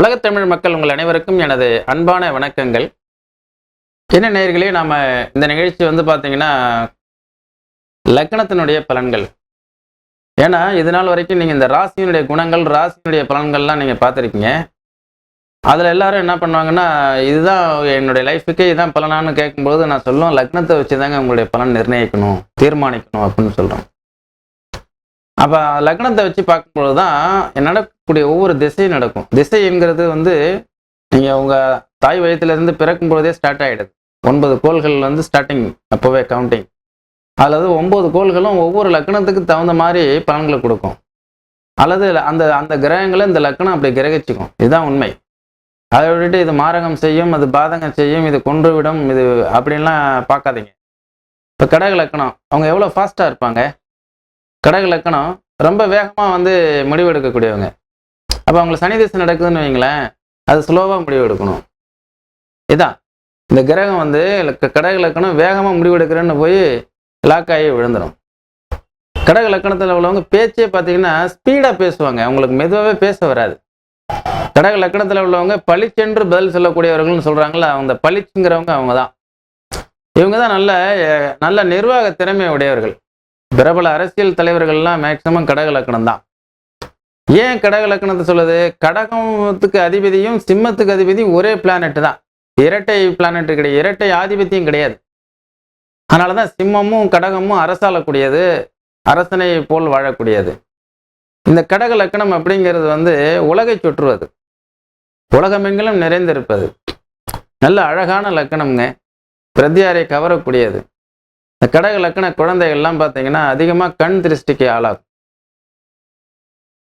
உலகத்தமிழ் மக்கள் உங்கள் அனைவருக்கும் எனது அன்பான வணக்கங்கள். என்ன நேர்களே நாம இந்த நிகழ்ச்சி வந்து பார்த்தீங்கன்னா லக்னத்தினுடைய பலன்கள். ஏன்னா இது நாள் வரைக்கும் நீங்கள் இந்த ராசியினுடைய குணங்கள் ராசியினுடைய பலன்கள்லாம் நீங்கள் பார்த்துருக்கீங்க. அதில் எல்லாரும் என்ன பண்ணுவாங்கன்னா இதுதான் என்னுடைய லைஃபுக்கே இதுதான் பலனான்னு கேட்கும்போது நான் சொல்லுவோம் லக்னத்தை வச்சு தாங்க உங்களுடைய பலன் நிர்ணயிக்கணும் தீர்மானிக்கணும் அப்படின்னு சொல்கிறோம் அப்போ லக்னத்தை வச்சு பார்க்கும்பொழுது தான் நடக்கக்கூடிய ஒவ்வொரு திசையும் நடக்கும். திசைங்கிறது வந்து நீங்கள் உங்கள் தாய் வயத்துலேருந்து பிறக்கும் பொழுதே ஸ்டார்ட் ஆகிடுது ஒன்பது கோள்கள் வந்து ஸ்டார்டிங் அப்போவே கவுண்டிங் அல்லது ஒம்பது கோள்களும் ஒவ்வொரு லக்னத்துக்கு தகுந்த மாதிரி பலன்களை கொடுக்கும். அல்லது அந்த அந்த கிரகங்களை இந்த லக்னம் அப்படி கிரகிச்சுக்கும். இதுதான் உண்மை. அதை விட்டுட்டு இது மாரகம் செய்யும் அது பாதகம் செய்யும் இது கொன்றுவிடும் இது அப்படின்லாம் பார்க்காதீங்க. இப்போ கடக லக்கணம் அவங்க எவ்வளோ ஃபாஸ்ட்டாக இருப்பாங்க? கடக லக்கணம் ரொம்ப வேகமாக வந்து முடிவு எடுக்கக்கூடியவங்க அப்போ அவங்களுக்கு சனி திசை நடக்குதுன்னு வைங்களேன் அது ஸ்லோவாக முடிவு எடுக்கணும் இதான். இந்த கிரகம் வந்து கடக லக்கணம் வேகமாக முடிவு எடுக்கிறேன்னு போய் லாக்காகி விழுந்துடும் கடக லக்கணத்தில் உள்ளவங்க பேச்சே பார்த்தீங்கன்னா ஸ்பீடாக பேசுவாங்க. அவங்களுக்கு மெதுவாகவே பேச வராது. கடக லக்கணத்தில் உள்ளவங்க பளிச்சென்று பதில் சொல்லக்கூடியவர்கள்னு சொல்கிறாங்களா அந்த பளிச்சுங்கிறவங்க அவங்க தான் இவங்க தான் நல்ல நல்ல நிர்வாக திறமை உடையவர்கள். பிரபல அரசியல் தலைவர்கள்லாம் மேக்சிமம் கடக லக்கணம் தான் ஏன் கடக லக்கணத்தை சொல்லுது? கடகத்துக்கு அதிபதியும் சிம்மத்துக்கு அதிபதியும் ஒரே பிளானட் தான். இரட்டை பிளானட் கிடையாது. இரட்டை ஆதிபத்தியம் கிடையாது. அதனால தான் சிம்மமும் கடகமும் அரசாளக்கூடியது. அரசனை போல் வாழக்கூடியது. இந்த கடக லக்கணம் அப்படிங்கிறது வந்து உலகை சுற்றுவது. உலகமெங்கிலும் நிறைந்திருப்பது. நல்ல அழகான லக்கணம்ங்க. பிரத்யாரை கவரக்கூடியது. இந்த கடக லக்கண குழந்தைகள்லாம் பார்த்தீங்கன்னா அதிகமாக கண் திருஷ்டிக்கு ஆளாகும்.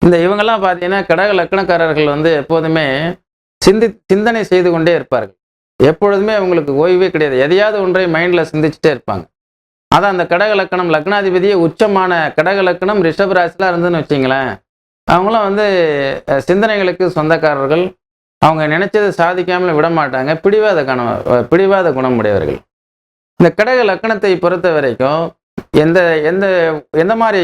இந்த இவங்கெல்லாம் பார்த்தீங்கன்னா கடக லக்கணக்காரர்கள் வந்து எப்போதுமே சிந்தி சிந்தனை செய்து கொண்டே இருப்பார்கள். எப்பொழுதுமே அவங்களுக்கு ஓய்வே கிடையாது. எதையாவது ஒன்றை மைண்டில் சிந்திச்சுட்டே இருப்பாங்க. அதான் அந்த கடக லக்கணம் லக்னாதிபதியே உச்சமான கடக லக்கணம் ரிஷப் ராசிலாம் இருந்துன்னு வச்சிங்களேன். அவங்களாம் வந்து சிந்தனைகளுக்கு சொந்தக்காரர்கள். அவங்க நினைச்சதை சாதிக்காமல் விட மாட்டாங்க பிடிவாத கணம் பிடிவாத குணம் உடையவர்கள் இந்த கடக லக்கணத்தை பொறுத்த வரைக்கும் எந்த எந்த எந்த மாதிரி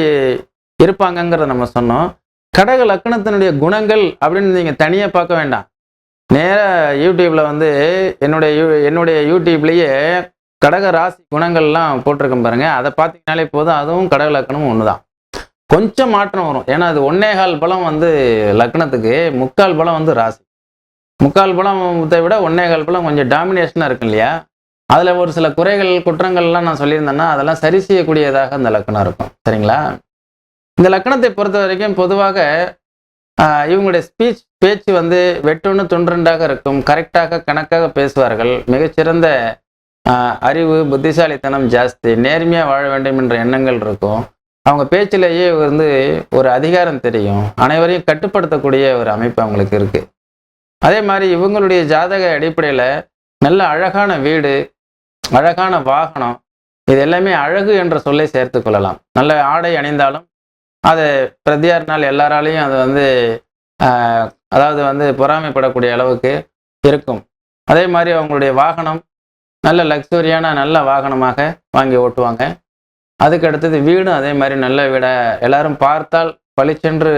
இருப்பாங்கங்கிறத நம்ம சொன்னோம். கடக லக்கணத்தினுடைய குணங்கள் அப்படின்னு நீங்கள் தனியாக பார்க்க வேண்டாம். நேராக யூடியூப்பில் வந்து என்னுடைய யூ என்னுடைய யூடியூப்லேயே கடக ராசி குணங்கள்லாம் போட்டிருக்கேன் பாருங்க. அதை பார்த்தீங்கனாலே போதும். அதுவும் கடக லக்கணமும் ஒன்று தான் கொஞ்சம் மாற்றம் வரும். ஏன்னா அது ஒன்னேகால் பலம் வந்து லக்னத்துக்கு முக்கால் பலம் வந்து ராசி. முக்கால் பலத்தை விட ஒன்னேகால் பலம் கொஞ்சம் டாமினேஷனாக இருக்கும் இல்லையா? அதில் ஒரு சில குறைகள் குற்றங்கள்லாம் நான் சொல்லியிருந்தேன்னா அதெல்லாம் சரி செய்யக்கூடியதாக அந்த லக்கணம் இருக்கும். சரிங்களா? இந்த லக்கணத்தை பொறுத்த வரைக்கும் பொதுவாக இவங்களுடைய ஸ்பீச் பேச்சு வந்து வெட்டுன்னு துண்டுண்டாக இருக்கும். கரெக்டாக கணக்காக பேசுவார்கள். மிகச்சிறந்த அறிவு புத்திசாலித்தனம் ஜாஸ்தி. நேர்மையாக வாழ வேண்டும் என்ற எண்ணங்கள் இருக்கும். அவங்க பேச்சிலேயே வந்து ஒரு அதிகாரம் தெரியும். அனைவரையும் கட்டுப்படுத்தக்கூடிய ஒரு அமைப்பு அவங்களுக்கு இருக்குது அதே மாதிரி இவங்களுடைய ஜாதக அடிப்படையில் நல்ல அழகான வீடு அழகான வாகனம். இது எல்லாமே அழகு என்ற சொல்லை சேர்த்து கொள்ளலாம். நல்ல ஆடை அணிந்தாலும் அது பிரதியாரினால் எல்லாராலையும் அது வந்து அதாவது வந்து பொறாமைப்படக்கூடிய அளவுக்கு இருக்கும். அதே மாதிரி அவங்களுடைய வாகனம் நல்ல லக்ஸுரியான நல்ல வாகனமாக வாங்கி ஓட்டுவாங்க. அதுக்கு அடுத்தது வீடும் அதே மாதிரி நல்ல வீட எல்லாரும் பார்த்தால் பளிச்சென்று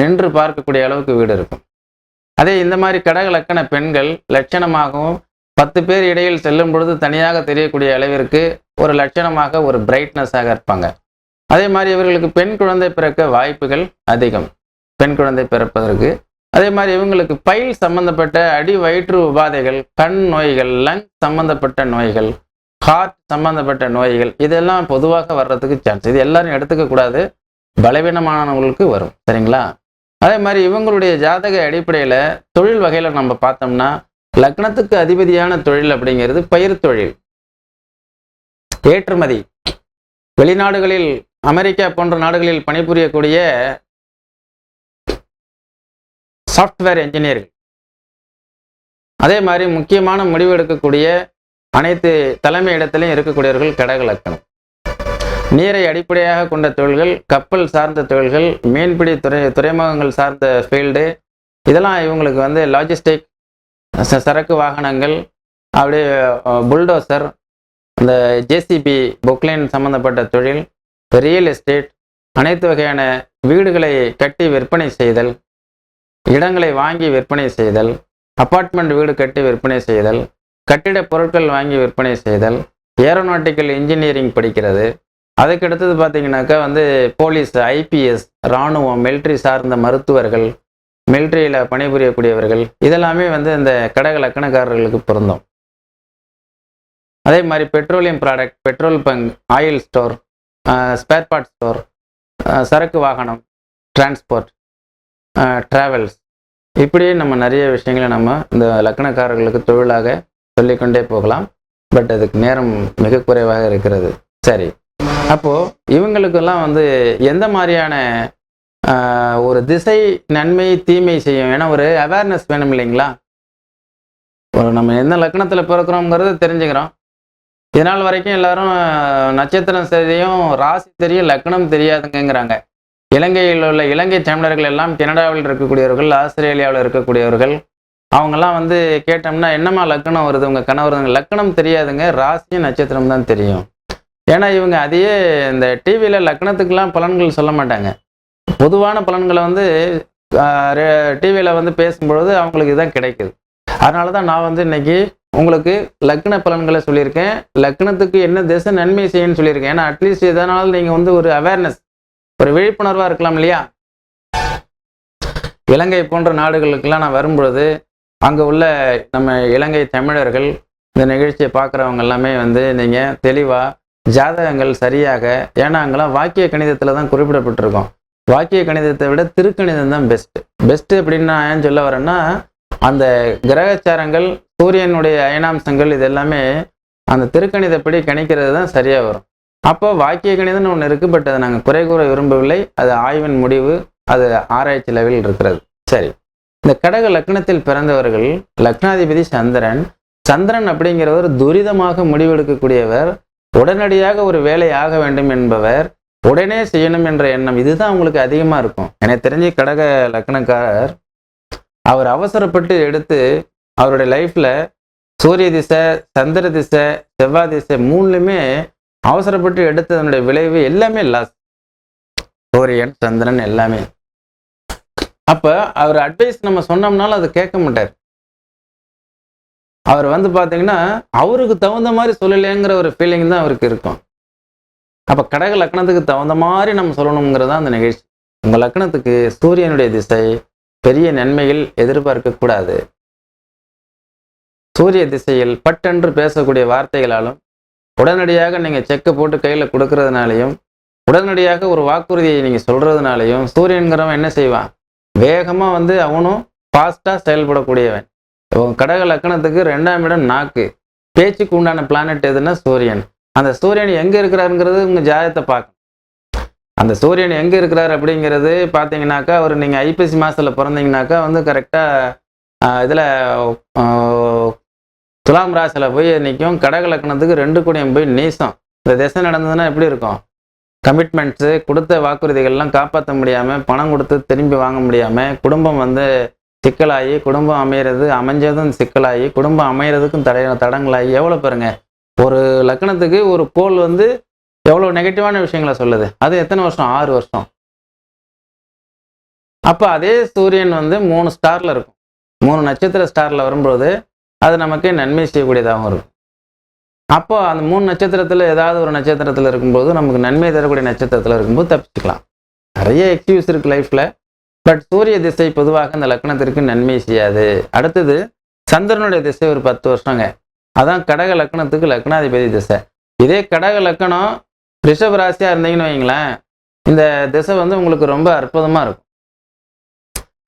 நின்று பார்க்கக்கூடிய அளவுக்கு வீடு இருக்கும். அதே இந்த மாதிரி கடக லக்கண பெண்கள் லட்சணமாகவும் பத்து பேர் இடையில் செல்லும் பொழுது தனியாக தெரியக்கூடிய அளவிற்கு ஒரு லட்சணமாக ஒரு பிரைட்னஸாக இருப்பாங்க. அதே மாதிரி இவர்களுக்கு பெண் குழந்தை பிறக்க வாய்ப்புகள் அதிகம். பெண் குழந்தை பிறப்பதற்கு. அதே மாதிரி இவங்களுக்கு பயில் சம்பந்தப்பட்ட அடி வயிற்று உபாதைகள் கண் நோய்கள் லங் சம்பந்தப்பட்ட நோய்கள் ஹார்ட் சம்பந்தப்பட்ட நோய்கள் இதெல்லாம் பொதுவாக வர்றதுக்கு சான்ஸ் இது எல்லாரும் எடுத்துக்க கூடாது. பலவீனமானவங்களுக்கு வரும். சரிங்களா? அதே மாதிரி இவங்களுடைய ஜாதக அடிப்படையில் தொழில் வகையில் நம்ம பார்த்தோம்னா லக்னத்துக்கு அதிபதியான தொழில் அப்படிங்கிறது பயிர் தொழில். ஏற்றுமதி. வெளிநாடுகளில் அமெரிக்கா போன்ற நாடுகளில் பணிபுரியக்கூடிய சாஃப்ட்வேர் என்ஜினியர்கள் அதே மாதிரி முக்கியமான முடிவு எடுக்கக்கூடிய அனைத்து தலைமை இடத்திலையும் இருக்கக்கூடியவர்கள் கடக லக்கணம் நீரை அடிப்படையாக கொண்ட தொழில்கள் கப்பல் சார்ந்த தொழில்கள் மீன்பிடி துறை துறைமுகங்கள் சார்ந்த ஃபீல்டு இதெல்லாம் இவங்களுக்கு வந்து லாஜிஸ்டிக் சரக்கு வாகனங்கள் அப்படியே புல்டோசர் இந்த ஜேசிபி பொக்லைன் சம்பந்தப்பட்ட தொழில் ரியல் எஸ்டேட் அனைத்து வகையான வீடுகளை கட்டி விற்பனை செய்தல் இடங்களை வாங்கி விற்பனை செய்தல் அப்பார்ட்மெண்ட் வீடு கட்டி விற்பனை செய்தல் கட்டிட பொருட்கள் வாங்கி விற்பனை செய்தல் ஏரோநாட்டிக்கல் இன்ஜினியரிங் படிக்கிறது. அதுக்கு அடுத்தது பார்த்தீங்கன்னாக்கா வந்து போலீஸ் ஐபிஎஸ் இராணுவம் மிலிட்ரி சார்ந்த மருத்துவர்கள் மிலிட்ரியில் பணிபுரியக்கூடியவர்கள் இதெல்லாமே வந்து இந்த கடக லக்கணக்காரர்களுக்கு பொருந்தும். அதே மாதிரி petroleum product petrol bunk oil store spare part store சரக்கு வாகனம் டிரான்ஸ்போர்ட் ட்ராவல்ஸ் இப்படியே நம்ம நிறைய விஷயங்களை நம்ம இந்த லக்கணக்காரர்களுக்கு தொழிலாக சொல்லிக்கொண்டே போகலாம். பட் அதுக்கு நேரம் மிக குறைவாக இருக்கிறது. சரி. அப்போது இவங்களுக்கெல்லாம் வந்து எந்த மாதிரியான ஒரு திசை நன்மை தீமை செய்யும். ஏன்னா ஒரு அவேர்னஸ் வேணும் இல்லைங்களா? ஒரு நம்ம எந்த லக்கணத்தில் பிறக்கிறோங்கிறத தெரிஞ்சுக்கிறோம். இதனால் வரைக்கும் எல்லாரும் நட்சத்திரம் தெரியும் ராசி தெரியும் லக்னம் தெரியாதுங்கிறாங்க. இலங்கையில் உள்ள இலங்கை தமிழர்கள் எல்லாம் கனடாவில் இருக்கக்கூடியவர்கள் ஆஸ்திரேலியாவில் இருக்கக்கூடியவர்கள். அவங்கெல்லாம் வந்து கேட்டோம்னா என்னம்மா லக்கணம் வருது உங்கள் கணவர்? லக்னம் தெரியாதுங்க ராசியும் நட்சத்திரம் தான் தெரியும். ஏன்னா இவங்க அதையே இந்த டிவியில் லக்னத்துக்கெல்லாம் பலன்கள் சொல்ல மாட்டாங்க. பொதுவான பலன்களை வந்து டிவியில் வந்து பேசும்பொழுது அவங்களுக்கு இதுதான் கிடைக்குது. அதனால தான் நான் வந்து இன்னைக்கு உங்களுக்கு லக்ன பலன்களை சொல்லியிருக்கேன். லக்னத்துக்கு என்ன திசை நன்மை செய்யும்னு சொல்லியிருக்கேன். ஏன்னா அட்லீஸ்ட் எதனாலும் நீங்கள் வந்து ஒரு அவேர்னஸ் ஒரு விழிப்புணர்வாக இருக்கலாம் இல்லையா? இலங்கை போன்ற நாடுகளுக்கெல்லாம் நான் வரும்பொழுது அங்கே உள்ள நம்ம இலங்கை தமிழர்கள் இந்த நிகழ்ச்சியை பார்க்குறவங்க எல்லாமே வந்து நீங்கள் தெளிவாக ஜாதகங்கள் சரியாக ஏன்னா அங்கெல்லாம் வாக்கிய கணிதத்தில் தான் குறிப்பிடப்பட்டிருக்கோம். வாக்கிய கணிதத்தை விட திருக்கணிதம் தான் பெஸ்ட் பெஸ்ட் அப்படின்னு நான் ஏன் சொல்ல வரேன்னா அந்த கிரகச்சாரங்கள் சூரியனுடைய அயனாம்சங்கள் இது எல்லாமே அந்த திருக்கணிதப்படி கணிக்கிறது தான் சரியாக வரும். அப்போ வாக்கிய கணிதம்னு ஒன்று இருக்குது பட் அதை நாங்கள் குறை கூற விரும்பவில்லை. அது ஆய்வின் முடிவு அது ஆராய்ச்சி லெவலில் இருக்கிறது. சரி. இந்த கடக லக்னத்தில் பிறந்தவர்கள் லக்னாதிபதி சந்திரன் சந்திரன் அப்படிங்கிறவர் துரிதமாக முடிவெடுக்கக்கூடியவர் உடனடியாக ஒரு வேலை ஆக வேண்டும் என்பவர் உடனே செய்யணும் என்ற எண்ணம் இதுதான் உங்களுக்கு அதிகமாக இருக்கும். எனக்கு தெரிஞ்சு கடக லக்னக்காரர் அவர் அவசரப்பட்டு எடுத்து அவருடைய லைஃப்பில் சூரிய திசை சந்திர திசை செவ்வாய் திசை மூணுலையுமே அவசரப்பட்டு எடுத்ததனுடைய விளைவு எல்லாமே லாஸ் சூரியன் சந்திரன் எல்லாமே. அப்போ அவர் அட்வைஸ் நம்ம சொன்னோம்னாலும் அதை கேட்க மாட்டார். அவர் வந்து பார்த்தீங்கன்னா அவருக்கு தகுந்த மாதிரி சொல்லலைங்கிற ஒரு ஃபீலிங் தான் அவருக்கு இருக்கும். அப்போ கடக லக்னத்துக்கு தகுந்த மாதிரி நம்ம சொல்லணுங்கிறது தான் அந்த நிகழ்ச்சி. உங்க லக்னத்துக்கு சூரியனுடைய திசை பெரிய நன்மைகள் எதிர்பார்க்க கூடாது. சூரிய திசையில் பட்டென்று பேசக்கூடிய வார்த்தைகளாலும் உடனடியாக நீங்கள் செக்கை போட்டு கையில் கொடுக்கறதுனாலையும் உடனடியாக ஒரு வாக்குறுதியை நீங்கள் சொல்கிறதுனாலையும் சூரியன்கிறவன் என்ன செய்வான்? வேகமாக வந்து அவனும் ஃபாஸ்ட்டாக செயல்படக்கூடியவன். இப்போ கடக லக்கணத்துக்கு ரெண்டாம் இடம் நாக்கு. பேச்சுக்கு உண்டான பிளானட் எதுன்னா சூரியன். அந்த சூரியன் எங்கே இருக்கிறாருங்கிறது உங்கள் ஜாதகத்தை பார்க்கணும். அந்த சூரியன் எங்கே இருக்கிறார் அப்படிங்கிறது பார்த்தீங்கன்னாக்கா அவர் நீங்கள் ஐப்பசி மாதத்தில் பிறந்தீங்கன்னாக்கா வந்து கரெக்டாக இதில் துலாம் ராசியில் போய் நிற்கும் கடக லக்னத்துக்கு ரெண்டு கூடியம் போய் நீசம். இந்த திசை நடந்ததுன்னா எப்படி இருக்கும்? கமிட்மெண்ட்ஸு கொடுத்த வாக்குறுதிகள்லாம் காப்பாற்ற முடியாமல் பணம் கொடுத்து திரும்பி வாங்க முடியாமல் குடும்பம் வந்து சிக்கலாகி குடும்பம் அமையிறது அமைஞ்சதும் சிக்கலாகி குடும்பம் அமையிறதுக்கும் தடை தடங்களாகி எவ்வளோ பாருங்க? ஒரு லக்னத்துக்கு ஒரு கோல் வந்து எவ்வளோ நெகட்டிவான விஷயங்களை சொல்லுது? அது எத்தனை வருஷம்? ஆறு வருஷம். அப்போ அதே சூரியன் வந்து மூணு ஸ்டாரில் இருக்கும். மூணு நட்சத்திர ஸ்டாரில் வரும்போது அது நமக்கு நன்மை செய்யக்கூடியதாகவும் இருக்கும். அப்போ அந்த மூணு நட்சத்திரத்தில் ஏதாவது ஒரு நட்சத்திரத்தில் இருக்கும்போது நமக்கு நன்மை தரக்கூடிய நட்சத்திரத்தில் இருக்கும்போது தப்பிச்சுக்கலாம். நிறைய எக்ஸ்கியூஸ் இருக்கு லைஃப்பில் பட் சூரிய திசை பொதுவாக இந்த லக்னத்திற்கு நன்மை செய்யாது. அடுத்தது சந்திரனுடைய திசை ஒரு பத்து வருஷங்க. அதான் கடக லக்னத்துக்கு லக்னாதிபதி திசை. இதே கடக லக்கணம் ரிஷப ராசியாக இருந்தீங்கன்னு வைங்களேன் இந்த திசை வந்து உங்களுக்கு ரொம்ப அற்புதமாக இருக்கும்.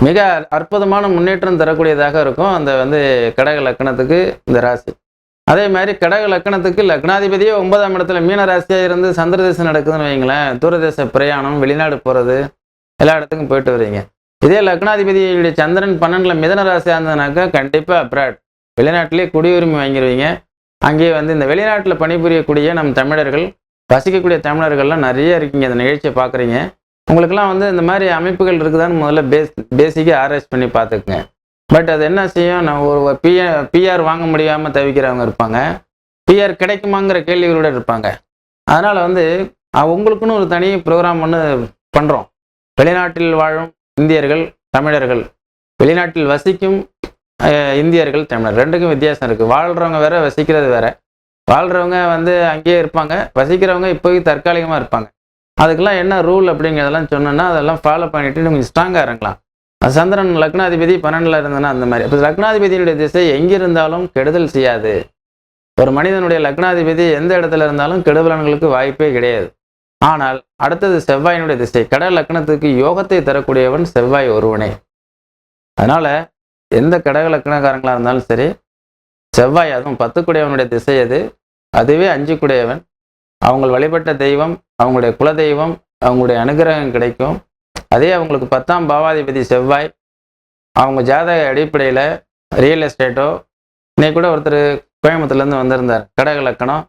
மிக அற்புதமான முன்னேற்றம் தரக்கூடியதாக இருக்கும் அந்த வந்து கடக லக்கணத்துக்கு இந்த ராசி. அதே மாதிரி கடக லக்கணத்துக்கு லக்னாதிபதியே ஒன்பதாம் இடத்துல மீன ராசியாக இருந்து சந்திர திசை நடக்குதுன்னு வைங்களேன் தூரதேச பிரயாணம் வெளிநாடு போகிறது எல்லா இடத்துக்கும் போயிட்டு வரீங்க. இதே லக்னாதிபதியுடைய சந்திரன் பன்னெண்டில் மிதன ராசியாக இருந்ததுனாக்கா கண்டிப்பாக அப்ராட். வெளிநாட்டிலே குடியுரிமை வாங்கிடுவீங்க அங்கேயே வந்து இந்த வெளிநாட்டில் பணிபுரியக்கூடிய நம் தமிழர்கள் வசிக்கக்கூடிய தமிழர்கள்லாம் நிறைய இருக்கீங்க இந்த நிகழ்ச்சியை பார்க்குறீங்க. உங்களுக்கெல்லாம் வந்து இந்த மாதிரி அமைப்புகள் இருக்குதான்னு முதல்ல பேஸ் பேசிக்காக ஆராய்ச்சி பண்ணி பார்த்துக்குங்க. பட் அது என்ன செய்யும்? நான் ஒரு பிஆர் பிஆர் வாங்க முடியாமல் தவிக்கிறவங்க இருப்பாங்க. பிஆர் கிடைக்குமாங்கிற கேள்விகளோட இருப்பாங்க. அதனால் வந்து உங்களுக்குன்னு ஒரு தனி ப்ரோக்ராம் ஒன்று பண்ணுறோம் வெளிநாட்டில் வாழும் இந்தியர்கள் தமிழர்கள் வெளிநாட்டில் வசிக்கும் இந்தியர்கள் தமிழர் ரெண்டுக்கும் வித்தியாசம் இருக்குது வாழ்கிறவங்க வேற வசிக்கிறது வேற. வாழ்கிறவங்க வந்து அங்கேயே இருப்பாங்க. வசிக்கிறவங்க இப்போதைக்கு தற்காலிகமாக இருப்பாங்க. அதுக்கெல்லாம் என்ன ரூல் அப்படிங்கிறதெல்லாம் சொன்னோன்னா அதெல்லாம் ஃபாலோ பண்ணிட்டு நீங்கள் ஸ்ட்ராங்காக இருக்கலாம் அது சந்திரன் லக்னாதிபதி பன்னெண்டில் இருந்ததுன்னா அந்த மாதிரி. இப்போ லக்னாதிபதியினுடைய திசை எங்கே இருந்தாலும் கெடுதல் செய்யாது. ஒரு மனிதனுடைய லக்னாதிபதி எந்த இடத்துல இருந்தாலும் கெடுபலன்களுக்கு வாய்ப்பே கிடையாது. ஆனால் அடுத்தது செவ்வாயினுடைய திசை. கடல் லக்னத்துக்கு யோகத்தை தரக்கூடியவன் செவ்வாய் ஒருவனே. அதனால எந்த கடக இருந்தாலும் சரி செவ்வாய் அதுவும் பத்து குடையவனுடைய திசை அது அதுவே அஞ்சு குடையவன். அவங்க வழிபட்ட தெய்வம் அவங்களுடைய குலதெய்வம் அவங்களுடைய அனுகிரகம் கிடைக்கும். அதே அவங்களுக்கு பத்தாம் பாவாதிபதி செவ்வாய். அவங்க ஜாதக அடிப்படையில் ரியல் எஸ்டேட்டோ இன்னைக்கு கூட ஒருத்தர் கோயம்புத்தூர்லேருந்து வந்திருந்தார் கடக லக்கணம்.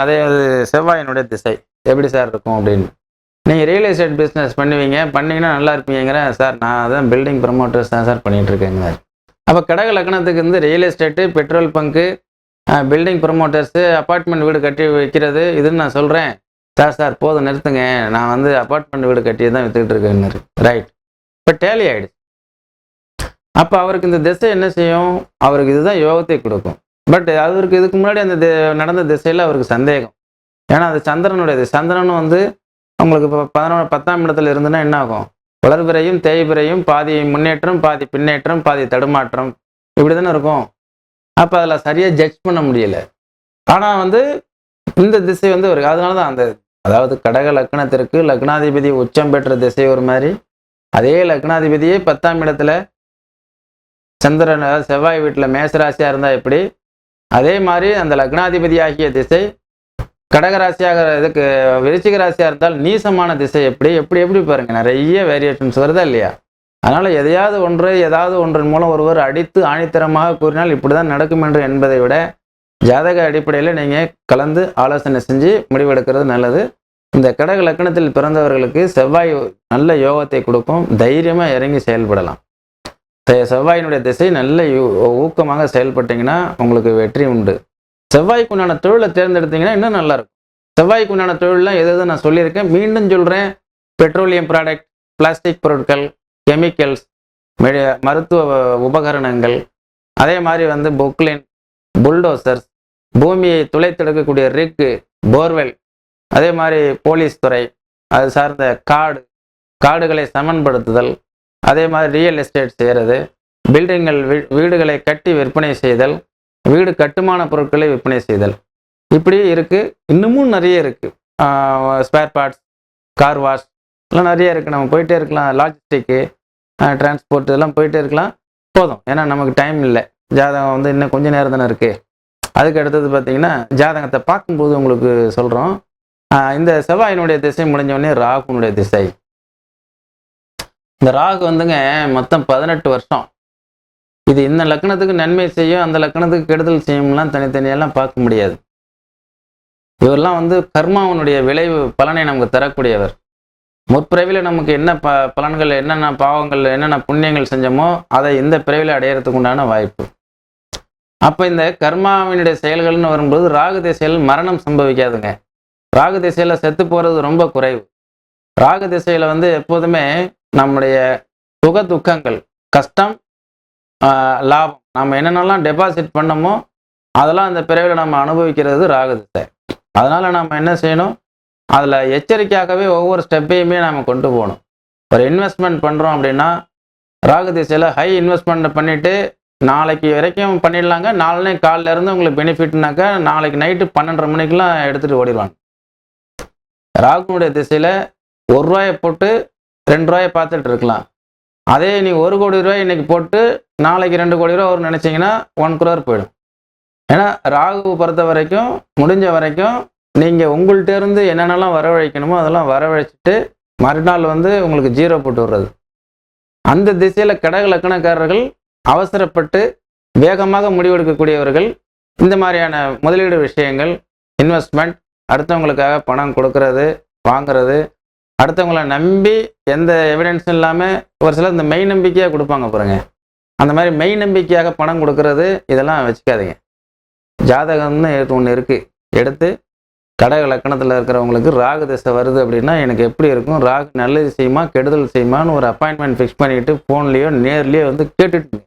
அதே அது செவ்வாயினுடைய திசை. எப்படி சார் இருக்கும் அப்படின்னு? நீங்கள் ரியல் எஸ்டேட் பிஸ்னஸ் பண்ணுவீங்க பண்ணீங்கன்னா நல்லா இருப்பீங்கிறேன் சார். நான் அதான் பில்டிங் ப்ரமோட்டர்ஸ் தான் சார் பண்ணிகிட்ருக்கேங்க சார் அப்போ கடக லக்கணத்துக்கு வந்து real estate petrol bunk building promoters apartment வீடு கட்டி வைக்கிறது இதுன்னு நான் சொல்கிறேன் சார் சார் போதும் நிறுத்துங்க. நான் வந்து அப்பார்ட்மெண்ட் வீடு கட்டி தான் விற்றுக்கிட்டு இருக்கேன்னு ரைட் இப்போ டேலி ஆயிடுச்சு. அப்போ அவருக்கு இந்த திசை என்ன செய்யும்? அவருக்கு இதுதான் யோகத்தை கொடுக்கும். பட் அவருக்கு இதுக்கு முன்னாடி அந்த தி- நடந்த திசையில் அவருக்கு சந்தேகம். ஏன்னா அது சந்திரனுடைய சந்திரனும் வந்து உங்களுக்கு இப்போ பதினொன்று பத்தாம் இடத்துல இருந்துன்னா என்ன ஆகும் வளர்பிறையும் தேய்பிறையும் பாதி முன்னேற்றம் பாதி பின்னேற்றம் பாதி தடுமாற்றம். இப்படி தானே இருக்கும். அப்போ அதில் சரியாக ஜட்ஜ் பண்ண முடியல. ஆனால் வந்து இந்த திசை வந்து ஒரு அதனால தான் அந்த அதாவது கடக லக்னத்திற்கு லக்னாதிபதி உச்சம் பெற்ற திசை ஒரு மாதிரி. அதே லக்னாதிபதியே பத்தாம் இடத்துல சந்திரன் செவ்வாய் வீட்டில் மேசராசியாக இருந்தால் எப்படி? அதே மாதிரி அந்த லக்னாதிபதி ஆகிய திசை கடகராசியாக இதுக்கு விருச்சிக ராசியாக இருந்தால் நீசமான திசை எப்படி எப்படி எப்படி பாருங்கள் நிறைய வேரியேஷன்ஸ் வருதா இல்லையா? அதனால் எதையாவது ஒன்று ஏதாவது ஒன்றின் மூலம் ஒருவர் அடித்து ஆணித்தரமாக கூறினால் இப்படி தான் நடக்கும் என்று என்பதை விட ஜாதக அடிப்படையில் நீங்கள் கலந்து ஆலோசனை செஞ்சு முடிவெடுக்கிறது நல்லது. இந்த கடக லக்கணத்தில் பிறந்தவர்களுக்கு செவ்வாய் நல்ல யோகத்தை கொடுக்கும். தைரியமாக இறங்கி செயல்படலாம். செவ்வாயினுடைய திசை நல்ல யூ- ஊக்கமாக செயல்பட்டீங்கன்னா உங்களுக்கு வெற்றி உண்டு. செவ்வாய்க்கு உண்டான தொழிலை தேர்ந்தெடுத்தீங்கன்னா இன்னும் நல்லா இருக்கும் செவ்வாய்க்கு உண்டான தொழிலாம் எது எது நான் சொல்லியிருக்கேன். மீண்டும் சொல்கிறேன் பெட்ரோலியம் ப்ராடக்ட் பிளாஸ்டிக் பொருட்கள் கெமிக்கல்ஸ் மருத்துவ உபகரணங்கள். அதே மாதிரி வந்து பொக்லின் புல்டோசர்ஸ் பூமியை துளைத்தெடுக்கக்கூடிய ரிக்கு போர்வெல் அதே மாதிரி போலீஸ் துறை அது சார்ந்த காடு காடுகளை சமன்படுத்துதல். அதே மாதிரி ரியல் எஸ்டேட் செய்கிறது பில்டிங்கள் வீ- வீடுகளை கட்டி விற்பனை செய்தல். வீடு கட்டுமான பொருட்களை விற்பனை செய்தல். இப்படி இருக்குது இன்னமும் நிறைய இருக்குது ஸ்பேர் பார்ட்ஸ் கார் வாஷ் எல்லாம் நிறைய இருக்குது நம்ம போயிட்டே இருக்கலாம். லாஜிஸ்டிக்கு டிரான்ஸ்போர்ட் இதெல்லாம் போயிட்டே இருக்கலாம். போதும். ஏன்னா நமக்கு டைம் இல்லை. ஜாதகம் வந்து இன்னும் கொஞ்சம் நேரம் தானே இருக்குது அதுக்கு அடுத்தது பார்த்தீங்கன்னா ஜாதகத்தை பார்க்கும்போது உங்களுக்கு சொல்கிறோம் இந்த செவ்வாயினுடைய திசை முடிஞ்சவொடனே ராகுனுடைய திசை. இந்த ராகு வந்துங்க மொத்தம் பதினெட்டு வருஷம். இது இந்த லக்னத்துக்கு நன்மை செய்யும் அந்த லக்னத்துக்கு கெடுதல் செய்யும்லாம் தனித்தனியெல்லாம் பார்க்க முடியாது. இவரெல்லாம் வந்து கர்மாவனுடைய விளைவு பலனை நமக்கு தரக்கூடியவர். முற்பிறவியில் நமக்கு என்ன ப பலன்கள் என்னென்ன பாவங்கள் என்னென்ன புண்ணியங்கள் செஞ்சோமோ அதை இந்த பிறவியில் அடையிறதுக்கு உண்டான வாய்ப்பு. அப்போ இந்த கர்மாவினுடைய செயல்கள்னு வரும்போது ராகு திசையில் மரணம் சம்பவிக்காதுங்க. ராகு திசையில் செத்து போகிறது ரொம்ப குறைவு. ராகு திசையில் வந்து எப்போதுமே நம்முடைய சுக துக்கங்கள் கஷ்டம் லாபம். நம்ம என்னென்னலாம் டெபாசிட் பண்ணோமோ அதெல்லாம் அந்த பிறவியில் நம்ம அனுபவிக்கிறது ராகு திசை. அதனால நம்ம என்ன செய்யணும்? அதில் எச்சரிக்கையாகவே ஒவ்வொரு ஸ்டெப்பையுமே நாம் கொண்டு போகணும். ஒரு இன்வெஸ்ட்மெண்ட் பண்ணுறோம் அப்படின்னா ராகு திசையில் ஹை இன்வெஸ்ட்மெண்ட் பண்ணிவிட்டு நாளைக்கு வரைக்கும் பண்ணிடலாங்க. நாளே காலைல இருந்து உங்களுக்கு பெனிஃபிட்னாக்கா நாளைக்கு நைட்டு பன்னெண்டரை மணிக்கெலாம் எடுத்துகிட்டு ஓடிடுவாங்க. ராகுனுடைய திசையில் ஒரு ரூபாயை போட்டு ரெண்டு ரூபாயை பார்த்துட்டு இருக்கலாம். அதே நீ ஒரு கோடி ரூபாய் இன்னைக்கு போட்டு நாளைக்கு ரெண்டு கோடி ரூபா வரும் நினச்சிங்கன்னா ஒன் குரோர் போயிடும். ஏன்னா ராகு பொறுத்த வரைக்கும் முடிஞ்ச வரைக்கும் நீங்கள் உங்கள்கிட்ட இருந்து என்னென்னலாம் வரவழைக்கணுமோ அதெல்லாம் வரவழைச்சிட்டு மறுநாள் வந்து உங்களுக்கு ஜீரோ போட்டு வர்றது அந்த திசையில் கடக லக்கணக்காரர்கள் அவசரப்பட்டு வேகமாக முடிவெடுக்கக்கூடியவர்கள் இந்த மாதிரியான முதலீடு விஷயங்கள் இன்வெஸ்ட்மெண்ட் அடுத்தவங்களுக்காக பணம் கொடுக்கறது வாங்குறது அடுத்தவங்கள நம்பி எந்த எவிடன்ஸும் இல்லாமல் ஒரு சிலர் இந்த மெய் நம்பிக்கையாக கொடுப்பாங்க பாருங்க. அந்த மாதிரி மெய் நம்பிக்கையாக பணம் கொடுக்கறது இதெல்லாம் வச்சுக்காதீங்க. ஜாதகம்னு ஒன்று இருக்குது எடுத்து கடக லக்கணத்தில் இருக்கிறவங்களுக்கு ராகு திசை வருது அப்படின்னா எனக்கு எப்படி இருக்கும்? ராகு நல்லது செய்யுமா? கெடுதல் செய்யுமான்னு ஒரு அப்பாயின்மெண்ட் ஃபிக்ஸ் பண்ணிட்டு ஃபோன்லேயோ நேர்லேயோ வந்து கேட்டுட்டு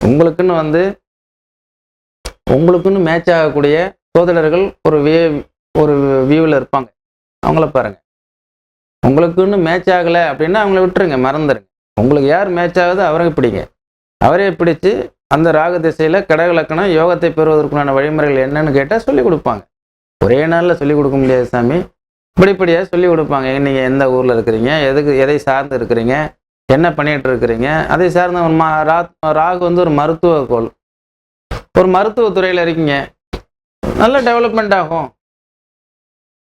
உங்களுக்குன்னு வந்து உங்களுக்குன்னு மேட்ச் ஆகக்கூடிய சோதரர்கள் ஒரு வே ஒரு வியூவில் இருப்பாங்க. அவங்கள பாருங்கள் உங்களுக்கு உங்களுக்குன்னு மேட்ச் ஆகலை அப்படின்னா அவங்கள விட்டுருங்க மறந்துடுங்க உங்களுக்கு யார் மேட்ச் ஆகுதோ அவரை பிடிங்க. அவரே பிடிச்சு அந்த ராகு திசையில் கடக லக்கணம் யோகத்தை பெறுவதற்குண்டான வழிமுறைகள் என்னன்னு கேட்டால் சொல்லி கொடுப்பாங்க. ஒரே நாளில் சொல்லிக் கொடுக்க முடியாது சாமி. இப்படிப்படியாக சொல்லி கொடுப்பாங்க. நீங்கள் எந்த ஊரில் இருக்கிறீங்க எதுக்கு எதை சார்ந்து இருக்கிறீங்க என்ன பண்ணிகிட்டு இருக்கிறீங்க அதை சார்ந்த ஒரு மா ரா- ராகு வந்து ஒரு மருத்துவ கோள். ஒரு மருத்துவத்துறையில் இருக்கீங்க. நல்ல டெவலப்மெண்ட் ஆகும்.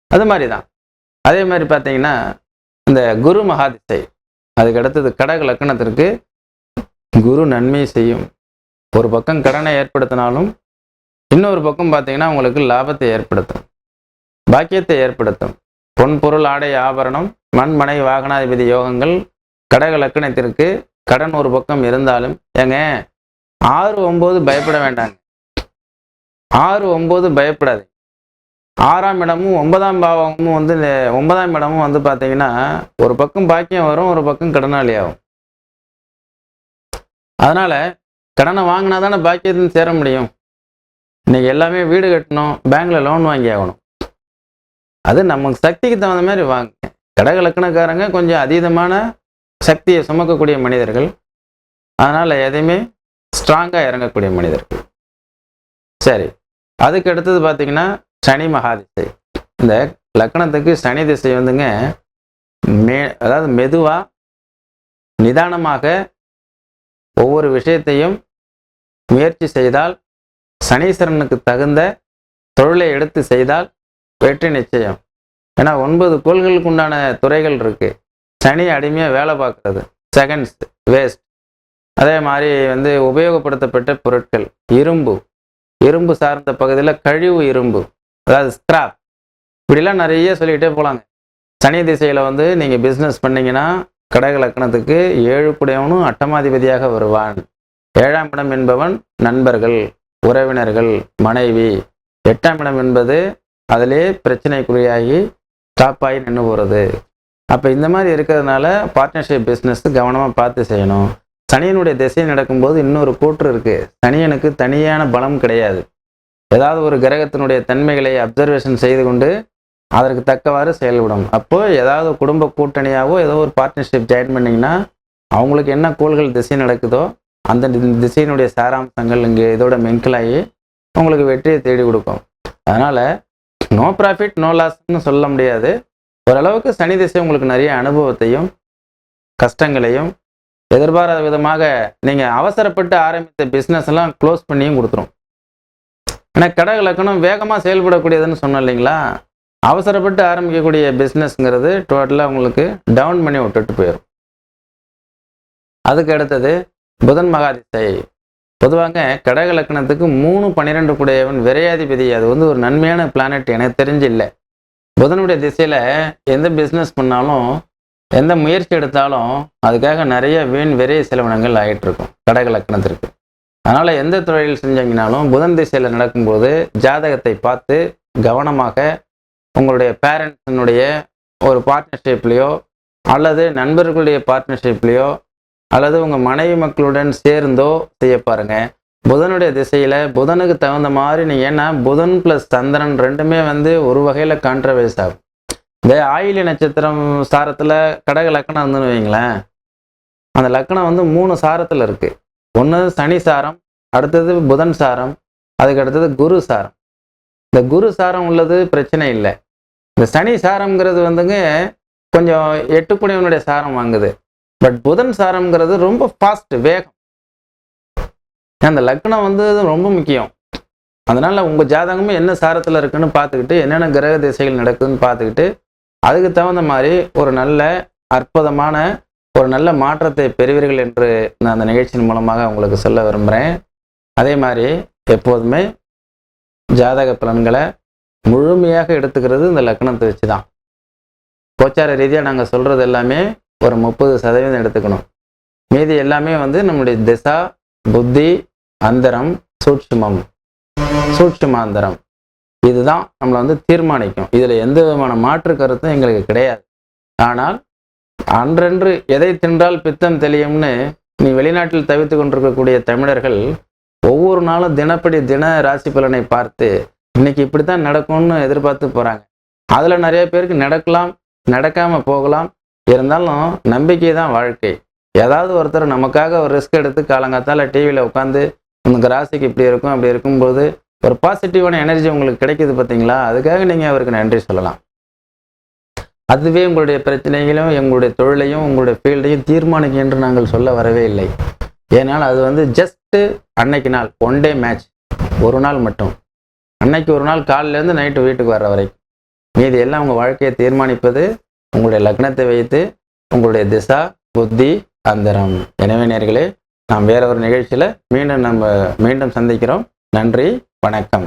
அது மாதிரி தான் அதே மாதிரி பார்த்தீங்கன்னா இந்த குரு மகாதிசை அதுக்கு அடுத்தது கடக லக்கணத்திற்கு குரு நன்மை செய்யும். ஒரு பக்கம் கடனை ஏற்படுத்தினாலும் இன்னொரு பக்கம் பார்த்தீங்கன்னா உங்களுக்கு லாபத்தை ஏற்படுத்தும். பாக்கியத்தை ஏற்படுத்தும். பொன் பொருள் ஆடை ஆபரணம் மண் மனை வாகனாதிபதி யோகங்கள் கடக லக்கணத்திற்கு கடன் ஒரு பக்கம் இருந்தாலும் ஏங்க ஆறு ஒம்பது பயப்பட வேண்டாங்க. ஆறு ஒம்பது பயப்படாது ஆறாம் இடமும் ஒன்பதாம் பாவமும் வந்து இந்த ஒன்பதாம் இடமும் வந்து பார்த்தீங்கன்னா ஒரு பக்கம் பாக்கியம் வரும் ஒரு பக்கம் கடனாளி ஆகும் அதனால கடனை வாங்கினா தானே பாக்கியத்துன்னு சேர முடியும். இன்னைக்கு எல்லாமே வீடு கட்டணும் பேங்க்ல லோன் வாங்கி ஆகணும். அது நமக்கு சக்திக்கு தகுந்த மாதிரி வாங்க. கடக லக்கணக்காரங்க கொஞ்சம் அதீதமான சக்தியை சுமக்கக்கூடிய மனிதர்கள். அதனால எதையுமே ஸ்ட்ராங்காக இறங்கக்கூடிய மனிதர்கள். சரி அதுக்கு அடுத்தது பார்த்தீங்கன்னா சனி மகாதிசை இந்த லக்கணத்துக்கு சனி திசை வந்துங்க மே அதாவது மெதுவாக நிதானமாக ஒவ்வொரு விஷயத்தையும் முயற்சி செய்தால் சனீஸ்வரனுக்கு தகுந்த தொழிலை எடுத்து செய்தால் வெற்றி நிச்சயம். ஏன்னா ஒன்பது கோள்களுக்கு உண்டான துறைகள் இருக்கு. சனி அடிமையாக வேலை பார்க்குறது. Seconds waste. அதே மாதிரி வந்து உபயோகப்படுத்தப்பட்ட பொருட்கள் இரும்பு. இரும்பு சார்ந்த பகுதியில் கழிவு இரும்பு. அதாவது ஸ்கிராப் இப்படிலாம் நிறைய சொல்லிக்கிட்டே போகலாங்க சனி திசையில் வந்து நீங்கள் பிஸ்னஸ் பண்ணீங்கன்னா கடக லக்கணத்துக்கு ஏழு குடையவனும் அட்டமாதிபதியாக வருவான். ஏழாம் இடம் என்பவன் நண்பர்கள் உறவினர்கள் மனைவி. எட்டாம் இடம் என்பது அதிலே பிரச்சனைக்குறியாகி ஸ்டாப் ஆகி நின்று போகிறது அப்போ இந்த மாதிரி இருக்கிறதுனால பார்ட்னர்ஷிப் பிஸ்னஸ் கவனமாக பார்த்து செய்யணும். சனியனுடைய திசை நடக்கும்போது இன்னொரு கூற்று இருக்குது சனியனுக்கு தனியான பலம் கிடையாது. ஏதாவது ஒரு கிரகத்தினுடைய தன்மைகளை அப்சர்வேஷன் செய்து கொண்டு அதற்கு தக்கவாறு செயல்படும். அப்போ ஏதாவது குடும்ப கூட்டணியாகவோ ஏதோ ஒரு பார்ட்னர்ஷிப் ஜாயின் பண்ணிங்கன்னா அவங்களுக்கு என்ன கோள்கள் திசை நடக்குதோ அந்த தி- திசையினுடைய சாராம்சங்கள் இங்கே இதோட மென்கலாகி உங்களுக்கு வெற்றியை தேடி கொடுக்கும். அதனால் நோ ப்ராஃபிட் நோ லாஸ்ன்னு சொல்ல முடியாது. ஓரளவுக்கு சனி திசை உங்களுக்கு நிறைய அனுபவத்தையும் கஷ்டங்களையும் எதிர்பாராத விதமாக நீங்கள் அவசரப்பட்டு ஆரம்பித்த பிஸ்னஸ் எல்லாம் க்ளோஸ் பண்ணியும் கொடுத்துரும். ஏன்னா கடக லக்கணம் வேகமாக செயல்படக்கூடியதுன்னு சொன்னோம் இல்லைங்களா? அவசரப்பட்டு ஆரம்பிக்கக்கூடிய பிஸ்னஸ்ங்கிறது டோட்டலாக உங்களுக்கு டவுன் பண்ணி விட்டுட்டு போயிடும் அதுக்கு அடுத்தது புதன் மகாதிசை. பொதுவாக கடக லக்கணத்துக்கு மூணு பன்னிரெண்டு கூடையவன் விரையாதிபதி. அது வந்து ஒரு நன்மையான பிளானட் எனக்கு தெரிஞ்சு இல்லை புதனுடைய திசையில் எந்த பிஸ்னஸ் பண்ணாலும் எந்த முயற்சி எடுத்தாலும் அதுக்காக நிறைய வீண் விரைய செலவினங்கள் ஆகிட்டு இருக்கும் கடக லக்கணத்திற்கு அதனால் எந்த தொழில் செஞ்சீங்கனாலும் புதன் திசையில் நடக்கும்போது ஜாதகத்தை பார்த்து கவனமாக உங்களுடைய பேரண்ட்ஸினுடைய ஒரு பார்ட்னர்ஷிப்லேயோ அல்லது நண்பர்களுடைய பார்ட்னர்ஷிப்லேயோ அல்லது உங்கள் மனைவி மக்களுடன் சேர்ந்தோ செய்ய பாருங்கள் புதனுடைய திசையில் புதனுக்கு தகுந்த மாதிரி நீங்கள் ஏன்னா புதன் ப்ளஸ் சந்திரன் ரெண்டுமே வந்து ஒரு வகையில் கான்ட்ரவைஸ் ஆகும். இந்த ஆயிலி நட்சத்திரம் சாரத்தில் கடக லக்கணம் இருந்துன்னு வைங்களேன். அந்த லக்கணம் வந்து மூணு சாரத்தில் இருக்குது ஒன்று சனி சாரம் அடுத்தது புதன் சாரம் அதுக்கு அடுத்தது குரு சாரம். இந்த குரு சாரம் உள்ளது பிரச்சனை இல்லை. இந்த சனி சாரம்ங்கிறது வந்துங்க கொஞ்சம் எட்டுக்குடையவனுடைய சாரம் வாங்குது. பட் புதன் சாரம்ங்கிறது ரொம்ப ஃபாஸ்ட் வேகம். அந்த லக்னம் வந்து ரொம்ப முக்கியம். அதனால உங்க ஜாதகமும் என்ன சாரத்தில் இருக்குன்னு பார்த்துக்கிட்டு என்னென்ன கிரக திசைகள் நடக்குதுன்னு பார்த்துக்கிட்டு அதுக்கு தகுந்த மாதிரி ஒரு நல்ல அற்புதமான ஒரு நல்ல மாற்றத்தை பெறுவீர்கள் என்று நான் அந்த நிகழ்ச்சியின் மூலமாக உங்களுக்கு சொல்ல விரும்புகிறேன் அதே மாதிரி எப்போதுமே ஜாதக பலன்களை முழுமையாக எடுத்துக்கிறது இந்த லக்னத்தை வச்சு தான். கோச்சார ரீதியாக நாங்கள் சொல்கிறது எல்லாமே ஒரு முப்பது சதவீதம் எடுத்துக்கணும். மீதி எல்லாமே வந்து நம்முடைய திசா புத்தி அந்தரம் சூட்சுமம். சூட்சுமாந்தரம். இதுதான் நம்மளை வந்து தீர்மானிக்கும். இதில் எந்த விதமான மாற்று கருத்தும் எங்களுக்கு கிடையாது. ஆனால் அன்றன்று எதை தின்றால் பித்தம் தெளியும்னு நீ வெளிநாட்டில் தவித்து கொண்டிருக்கக்கூடிய தமிழர்கள் ஒவ்வொரு நாளும் தினப்படி தின ராசி பலனை பார்த்து இன்னைக்கு இப்படித்தான் நடக்கும்னு எதிர்பார்த்து போறாங்க. அதுல நிறைய பேருக்கு நடக்கலாம் நடக்காம போகலாம். இருந்தாலும் நம்பிக்கை தான் வாழ்க்கை. ஏதாவது ஒருத்தர் நமக்காக ஒரு ரிஸ்க் எடுத்து காலங்காத்தால டிவியில் உட்காந்து உனக்கு ராசிக்கு இப்படி இருக்கும் அப்படி இருக்கும்போது ஒரு பாசிட்டிவான எனர்ஜி உங்களுக்கு கிடைக்குது பார்த்தீங்களா? அதுக்காக நீங்கள் அவருக்கு நன்றி சொல்லலாம். அதுவே உங்களுடைய பிரச்சனைகளையும் எங்களுடைய தொழிலையும் உங்களுடைய ஃபீல்டையும் தீர்மானிக்கும் என்று நாங்கள் சொல்ல வரவே இல்லை. ஏனால் அது வந்து ஜஸ்ட்டு அன்னைக்கு நாள் ஒன் டே மேட்ச் ஒரு நாள் மட்டும். அன்னைக்கு ஒரு நாள் காலிலேருந்து நைட்டு வீட்டுக்கு வர்ற வரைக்கும். மீதி எல்லாம் உங்கள் வாழ்க்கையை தீர்மானிப்பது உங்களுடைய லக்னத்தை வைத்து உங்களுடைய திசா புத்தி அந்தரம். எனவே நேர்களே நாம் வேற ஒரு நிகழ்ச்சியில் மீண்டும் நம்ம மீண்டும் சந்திக்கிறோம். நன்றி வணக்கம்.